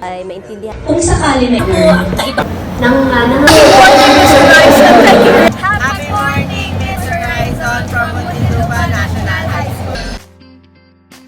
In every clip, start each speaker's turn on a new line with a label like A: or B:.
A: ay maintindihan.
B: Kung sakali na ito ang kaiba ng uh, ng
C: Happy morning, Miss Horizon from Muntinlupa National High School.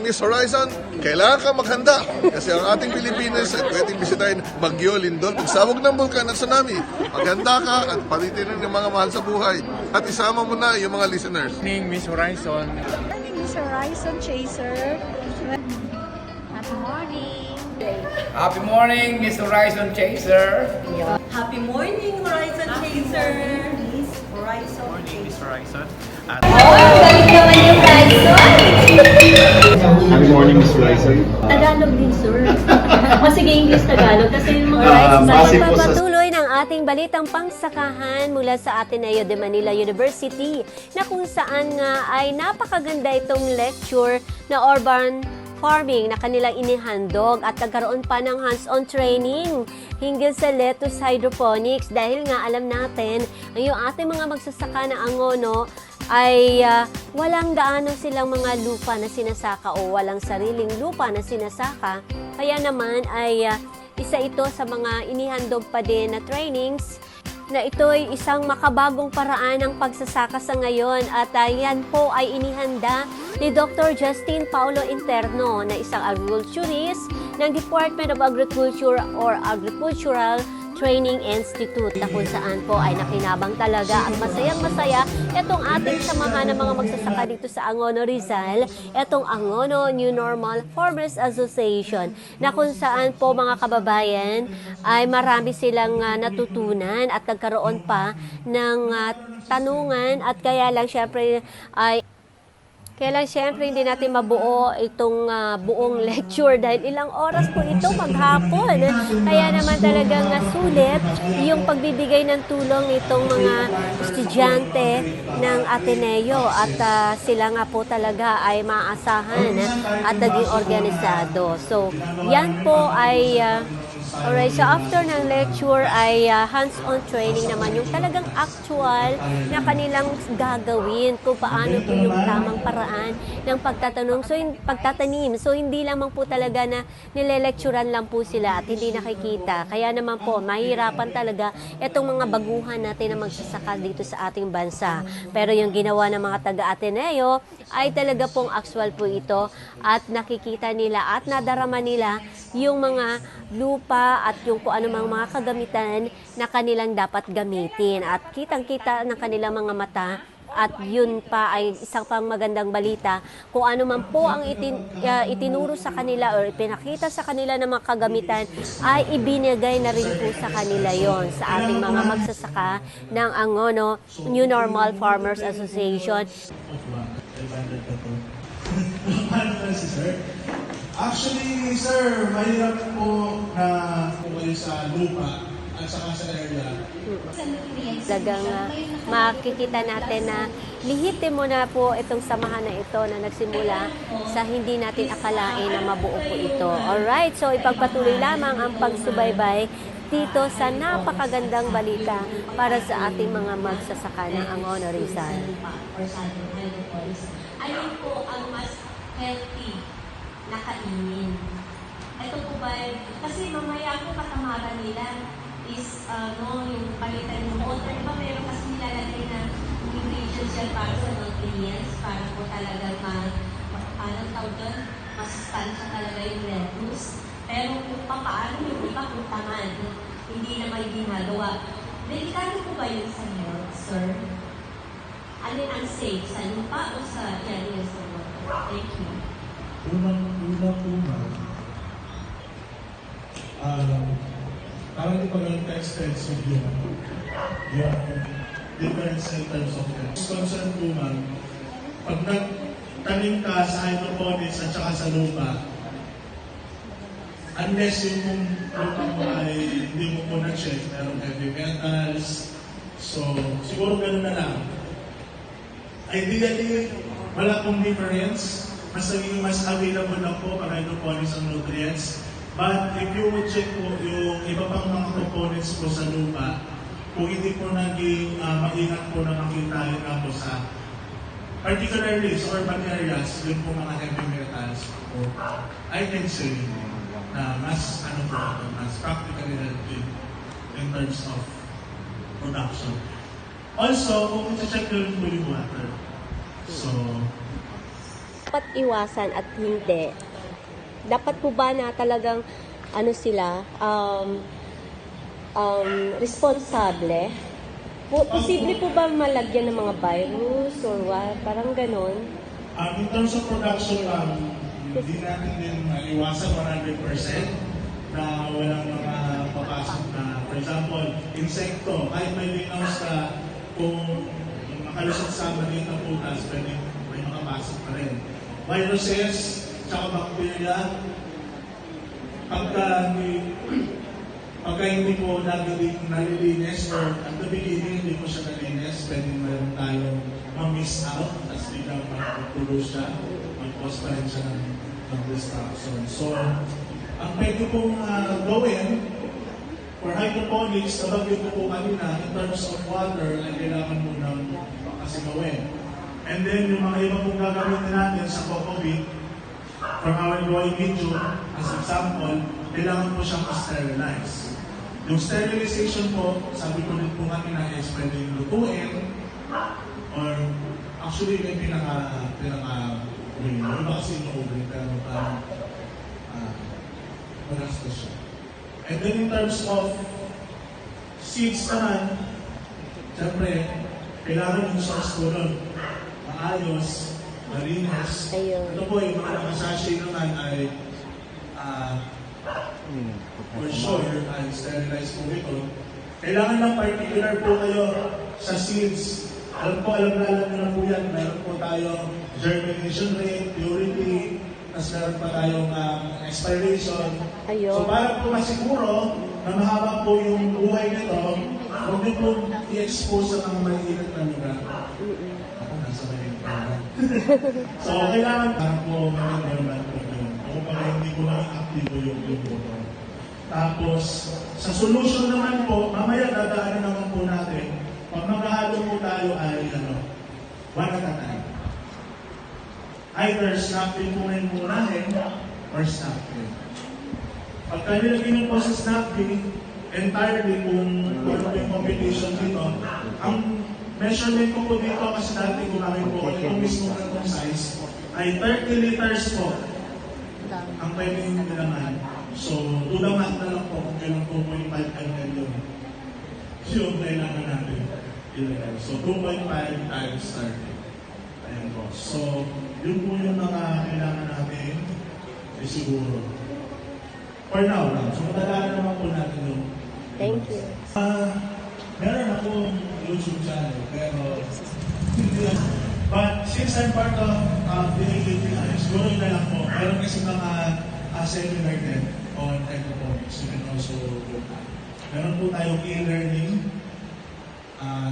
D: Miss Horizon, kailangan ka maghanda. Kasi ang ating Pilipinas ay pwedeng bisitahin Bagyo, Lindol, pagsabog ng bulkan at tsunami. Maghanda ka at palitin ng mga mahal sa buhay. At isama mo na yung mga listeners.
E: morning, Miss Horizon.
C: Horizon Chaser. Happy morning.
E: Happy morning, Miss Horizon Chaser.
B: Happy morning, Horizon Chaser!
C: Miss Horizon
E: Miss Horizon.
F: Happy morning, Miss Horizon.
B: Tagalog din, sir. o sige, English Tagalog. Kasi yung mga
F: Ah,
B: rights
F: base po sa
A: Pagpapatuloy ng ating balitang pangsakahan mula sa Ateneo de Manila University na kung saan nga ay napakaganda itong lecture na urban farming na kanilang inihandog at nagkaroon pa ng hands-on training hinggil sa lettuce hydroponics dahil nga alam natin ang yung ating mga magsasaka na angono ay ah, walang gaano silang mga lupa na sinasaka o walang sariling lupa na sinasaka. Kaya naman ay ah, isa ito sa mga inihandog pa din na trainings na ito ay isang makabagong paraan ng pagsasaka sa ngayon at ah, yan po ay inihanda ni Dr. Justin Paulo Interno na isang agriculturist ng Department of Agriculture or Agricultural Training Institute na kung saan po ay nakinabang talaga. At masayang masaya itong ating samahan ng mga magsasaka dito sa Angono Rizal, itong Angono New Normal Farmers Association na kung saan po mga kababayan ay marami silang ah, natutunan at nagkaroon pa ng ah, tanungan. At kaya lang syempre ay kaya lang hindi natin mabuo itong ah, buong lecture dahil ilang oras po ito maghapon. Kaya naman talagang uh, sulit yung pagbibigay ng tulong nitong mga estudyante ng Ateneo at ah, sila nga po talaga ay maaasahan at naging organisado. So yan po ay ah, Alright, so after ng lecture ay ah, hands-on training naman yung talagang actual na kanilang gagawin kung paano po yung tamang paraan ng pagtatanong, so pagtatanim. So hindi lamang po talaga na nile-lecturean lang po sila at hindi nakikita. Kaya naman po, mahirapan talaga itong mga baguhan natin na magsasaka dito sa ating bansa. Pero yung ginawa ng mga taga-Ateneo ay talaga pong actual po ito at nakikita nila at nadarama nila yung mga lupa at yung kung ano mang mga kagamitan na kanilang dapat gamitin. At kitang-kita ng kanilang mga mata at yun pa ay isang pang magandang balita kung ano man po ang itin, uh, itinuro sa kanila or ipinakita sa kanila ng mga kagamitan ay ibinigay na rin po sa kanila yon sa ating mga magsasaka ng Angono New Normal Farmers Association.
G: Actually, sir, mahirap po na pumayo sa lupa at saka sa area.
A: Talagang ah, makikita natin na lihitin mo na po itong samahan na ito na nagsimula sa hindi natin akalain na mabuo po ito. Alright, so ipagpatuloy lamang ang pagsubaybay dito sa napakagandang balita para sa ating mga magsasaka ng Angono Rizal.
B: alin po ang mas healthy na kainin? Ito po ba, kasi mamaya po katamaran nila is, ano, yung palitan ng water, di ba meron kasi nilalagay na ingredients yan para sa nutrients, para po talaga ma, ma anong tawag doon, masustansya talaga yung lettuce. Pero kung papaano yung iba kung tamad, hindi naman ginagawa. Delikado po ba yun sa health, sir? Alin ang safe? Sa lupa o sa yan water? Thank you.
G: Unang, unang una, um, parang di pa ganun ka-expensive yung, yung difference in terms of cost. Concern po man, pag nagtanim ka sa hydroponics at saka sa lupa, unless yung lupa mo ay hindi mo po na-check, meron heavy metals, so siguro ganun na lang. Ideally, wala pong difference. Mas naging mas available na po ang hydroponics ang nutrients. But if you would check po yung iba pang mga components po sa lupa, kung hindi po naging uh, maingat po na makita yun nga po sa particularly sa urban areas, yung po mga heavy metals po, I can say na mas ano po mas practically relative in terms of production. Also, kung iti-check nyo po yung water. So,
A: dapat iwasan at hindi? Dapat po ba na talagang ano sila, um, um, responsable? Po, posible po ba malagyan ng mga virus or what? Parang ganon.
G: Um, in terms of production, um, hindi natin din maiwasan 100% na walang mga papasok na, for example, insekto, kahit may greenhouse ka, kung makalusot sa maliit na putas, pwede may makapasok pa rin. Viruses, tsaka bacteria, pagka hindi, pagka hindi po nalili- nalilinis or at the beginning hindi po siya nalinis, pwede meron tayong ma-miss out tapos biglang magtutulo siya, mag-cause pa rin siya ng, ng destruction. So, ang pwede pong ah, gawin for hydroponics, nabanggit ko po kanina, in terms of water, ay kailangan mo ng kasi gawin. And then, yung mga iba pong gagawin natin sa COVID, from our growing video, as example, kailangan po siyang sterilize. Yung sterilization po, sabi ko rin po kanina, is pwedeng lutuin, or actually may pinaka, pinaka, way. Iba kasi yung oven, pero parang, ah, magastos siya. And then in terms of seeds naman, syempre, kailangan yung source ko nun. Maayos, malinis.
A: Ayun.
G: Ito po, yung mga nakasashay naman ay ah, for sure, ay sterilize po ito. Kailangan lang particular po kayo sa seeds. Alam po, alam na alam na po yan. Meron po tayo germination rate, purity, tapos meron pa tayong um, expiration.
A: Ayun.
G: So para po masiguro na mahaba po yung buhay nito, huwag niyo po i-expose sa mga maliit na lugar. Maliit na lugar. so kailangan para po mag-environment po yun. Kung para hindi po naging aktibo yung yung button. Tapos, sa solution naman po, mamaya dadaanan naman po natin, pag maghahalo po tayo ay ano, one at a time. Either snap din po rin munahin or snap din. Pagka nilagay niyo po sa snap din, entirely kung ano yung competition dito, ang measurement ko po dito kasi dati kumain po ako itong mismo ng size ay 30 liters po ang pwedeng nilaman. So, math na lang po kung kailan 2.5 ml yun. Yung kailangan natin ilagay. So, 2.5 times 30. Ayan po. So, yun po yung mga kailangan natin isiguro. For now lang. So, madadaanan naman po natin yung
A: Thank you.
G: Ah, meron akong YouTube channel, pero. But since I'm part of uh, the AKPI, siguro yun na lang po. Meron kasi mga uh, seminar din on hydroponics. You can also go back. Meron po tayong e-learning uh,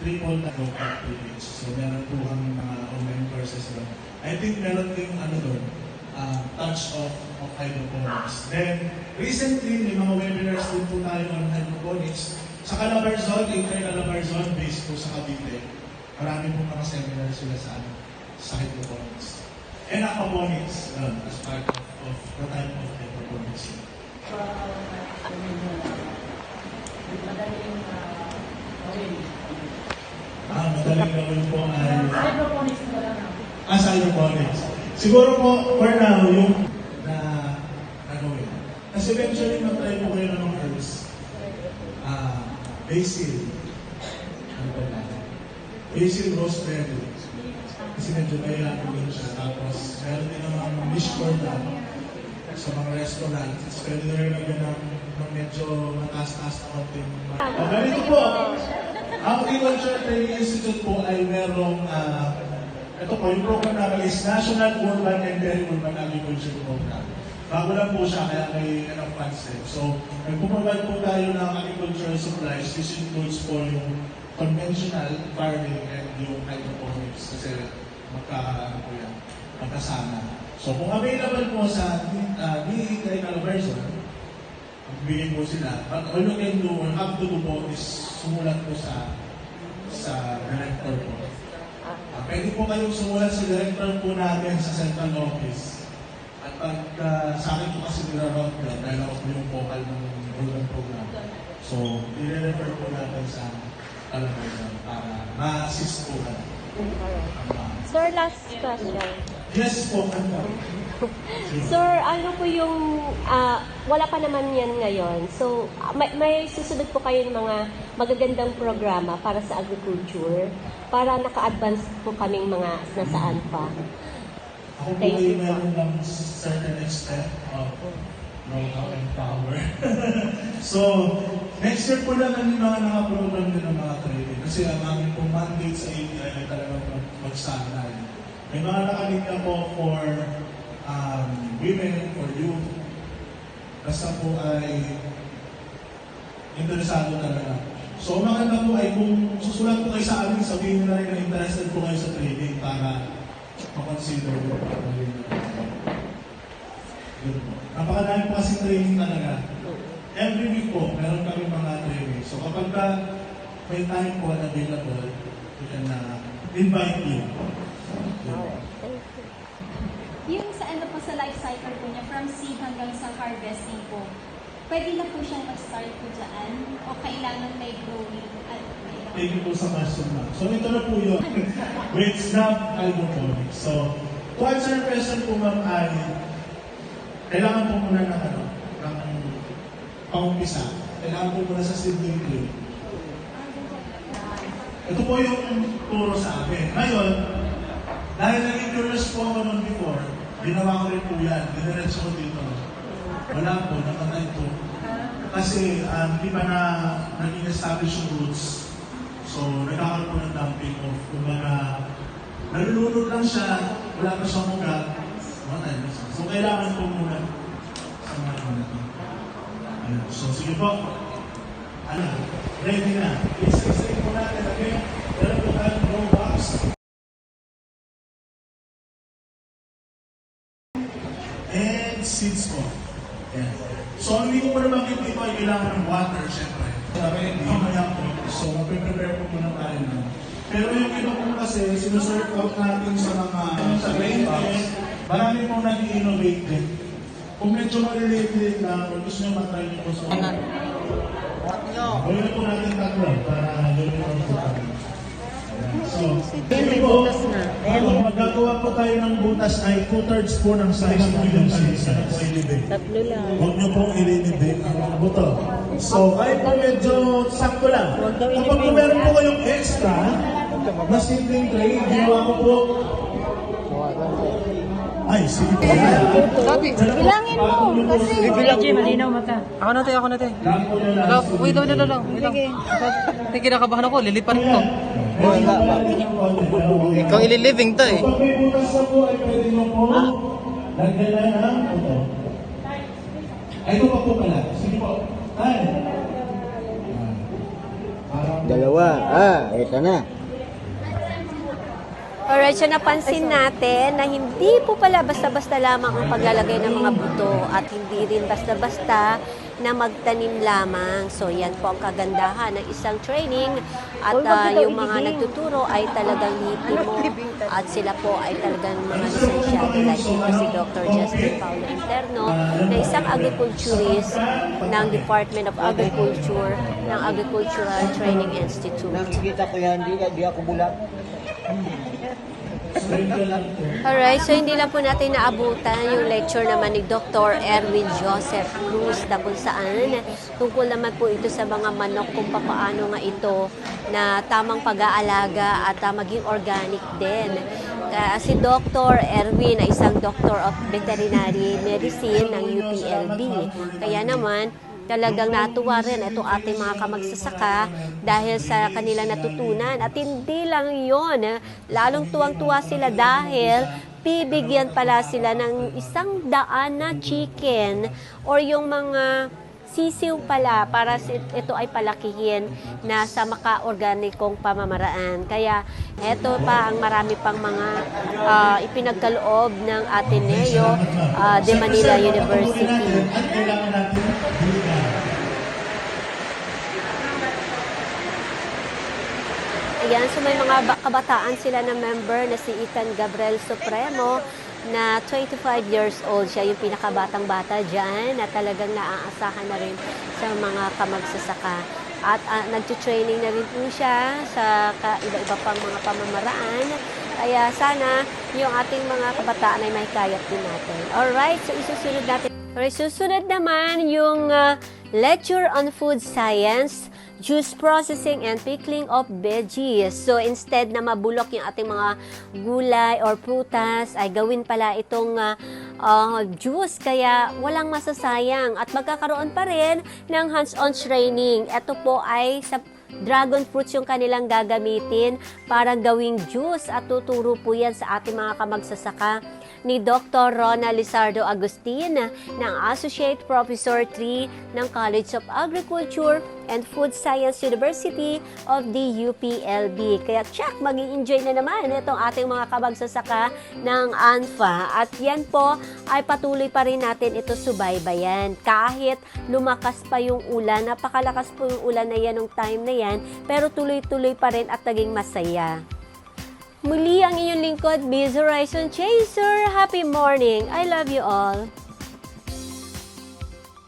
G: triple na local activities. So meron po kang mga online courses doon. I think meron din ano doon, uh, touch of, of hydroponics. Then, recently, may mga webinars din po tayo on hydroponics. Sa Calabarzon, Inter Calabarzon, based po sa Cavite. Marami po mga seminars sila sa, ano, sa hydroponics. And aquaponics, uh, as part of, of the type of hydroponics. Ah, madaling gawin po ay... Ah, sa hydroponics. Siguro po, for now, yung na nagawin. Kasi eventually, mag-try po kayo ng herbs. Ah, basil. Ano ba na? Basil rosemary. Kasi medyo mahirap din siya. Tapos, meron din naman niche corn lang sa mga restaurant. Tapos, pwede na rin lagyan ng, ng medyo mataas-taas na konting... Oh, ganito po. Ang Agriculture Training Institute po ay merong ah, ito po, yung program namin is National Urban and Peri-Urban Agriculture Program. Bago lang po siya, kaya may ano, concept. So, nagpo-provide po tayo ng agricultural supplies. This includes po yung conventional farming and yung hydroponics. Kasi magka, ano po yan, magkasama. So, kung available po sa uh, DE kay Calabarzon, magbigay po sila. But all you can do, or have to do po is sumulat po sa sa director po. pwede po kayong sumulat sa director po natin sa central office. At pag ah, sa akin po kasi nila-route ko, dahil ako po yung vocal ng program program. So, i-refer po natin sa Talabaygan para ma-assist po kayo.
A: Sir, last question.
G: Yes po?
A: Sir, ano po yung, ah, wala pa naman yan ngayon. So, ah, may, may susunod po kayo ng mga magagandang programa para sa agriculture, para naka-advance po kaming mga nasaan pa.
G: Ako po ay
A: po.
G: meron ng certain extent of know-how and power. so, next year po lang yung mga nakaprogram din ng mga training. Kasi ang aming pong mandate sa ATI ay talagang mag- magsanay. May mga nakalig na po for um, women, for youth. Basta po ay interesado talaga. So, ang maganda po ay kung susulat po kayo sa amin, sabihin na rin na interested po kayo sa training para makonsider mo para Yun. Napakadami po kasi training talaga. Every week po, meron kami mga training. So kapag ka may time po na available, we can uh, invite you. Po.
F: Yung sa ano po sa life cycle po niya, from seed hanggang sa harvesting po, pwede na po siyang mag-start po dyan o kailangan may growing at
G: Thank you po sa question na. So ito na po yun. With snap hydroponics. So, to answer your question po ma'am ay, kailangan po muna ng ano, ng pangumpisa. Kailangan po muna sa seedling clay. Ito po yung turo sa amin. Ngayon, dahil naging curious po ako noon before, ginawa ko rin po yan. Diniretso ko dito. Wala po, namatay po. Kasi um, di pa na naging establish yung roots. So, nagkakaroon po ng dumping of, kumbaga, nalulunod lang siya, wala pa siyang ugat, matay na siya. So, kailangan po muna sa mga ano na. Ayun. So, sige po. Ano, ready na. Isa-isa po natin, okay? Meron po tayong grow box. And seeds po. Yan. So, hindi ko pa nabanggit dito ay kailangan ng water, syempre. Sabi, hindi mamaya. So, magpe-prepare po muna tayo na. Pero yung iba po kasi, sinuserve out natin sa mga sa greenbox. Marami pong nag-innovate din. Kung medyo maliliit lang, or gusto nyo matry nyo po sa mga. Gawin po natin tatlo para uniform po tayo. So, may butas na. Ang magagawa po tayo ng butas ay two-thirds po ng size ng yung size. Ano po? Tatlo lang. Huwag niyo pong ilibig ang buto. So, kahit po medyo sakto lang. Kapag po meron po kayong extra, na simpleng tray, ginawa ko po ay, sige po.
F: Bilangin mo, kasi...
H: Bilang Jay, malinaw mata. Ako na tayo, ako na tayo. Wala, wait, wait, wait. Wait lang. Hindi kinakabahan ako, lilipan ko. Ikaw ililiving to eh.
G: Kapag may butas na po, ay pwede mo po lagyan na ito pa po pala. Ay.
I: Dalawa. Ah, ito na.
A: Alright, so napansin natin na hindi po pala basta-basta lamang ang paglalagay ng mga buto at hindi rin basta-basta na magtanim lamang. So yan po ang kagandahan ng isang training at ah, yung mga nagtuturo ay talagang litimo at sila po ay talagang mga lisensyado like dito si Dr. Justin Paulo Interno na isang agriculturist ng Department of Agriculture ng Agricultural Training Institute.
I: Nakikita ko yan, di, di ako bulat.
A: Alright, so hindi lang po natin naabutan yung lecture naman ni Dr. Erwin Joseph Cruz na kung saan tungkol naman po ito sa mga manok kung paano nga ito na tamang pag-aalaga at ah, maging organic din. Kaya si Dr. Erwin ay isang Doctor of Veterinary Medicine ng UPLB. Kaya naman, talagang natuwa rin itong ating mga kamagsasaka dahil sa kanila natutunan. At hindi lang yon, eh, lalong tuwang-tuwa sila dahil bibigyan pala sila ng isang daan na chicken or yung mga sisiw pala para ito ay palakihin na sa maka-organikong pamamaraan. Kaya eto pa ang marami pang mga ah, ipinagkaloob ng Ateneo ah, de Manila University.
G: At kailangan natin biligan.
A: Ayan, so may mga ba- kabataan sila na member na si Ethan Gabriel Supremo na 25 years old. Siya yung pinakabatang bata dyan na talagang naaasahan na rin sa mga kamagsasaka. At uh, nagtutraining na rin po siya sa iba-iba pang mga pamamaraan. Kaya sana yung ating mga kabataan ay may kayat din natin. Alright, so isusunod natin. Alright, susunod naman yung uh, lecture on food science juice processing and pickling of veggies. So instead na mabulok yung ating mga gulay or prutas, ay gawin pala itong uh, uh, juice kaya walang masasayang at magkakaroon pa rin ng hands-on training. Ito po ay sa dragon fruits yung kanilang gagamitin para gawing juice at tuturo po yan sa ating mga kamagsasaka ni Dr. Rona Lizardo Agustin ng Associate Professor 3 ng College of Agriculture and Food Science University of the UPLB. Kaya check, maging enjoy na naman itong ating mga kabagsasaka ng ANFA. At yan po ay patuloy pa rin natin ito subaybayan. Kahit lumakas pa yung ulan, napakalakas po yung ulan na yan nung time na yan, pero tuloy-tuloy pa rin at naging masaya. Muli ang inyong lingkod, Biz Horizon Chaser. Happy morning. I love you all.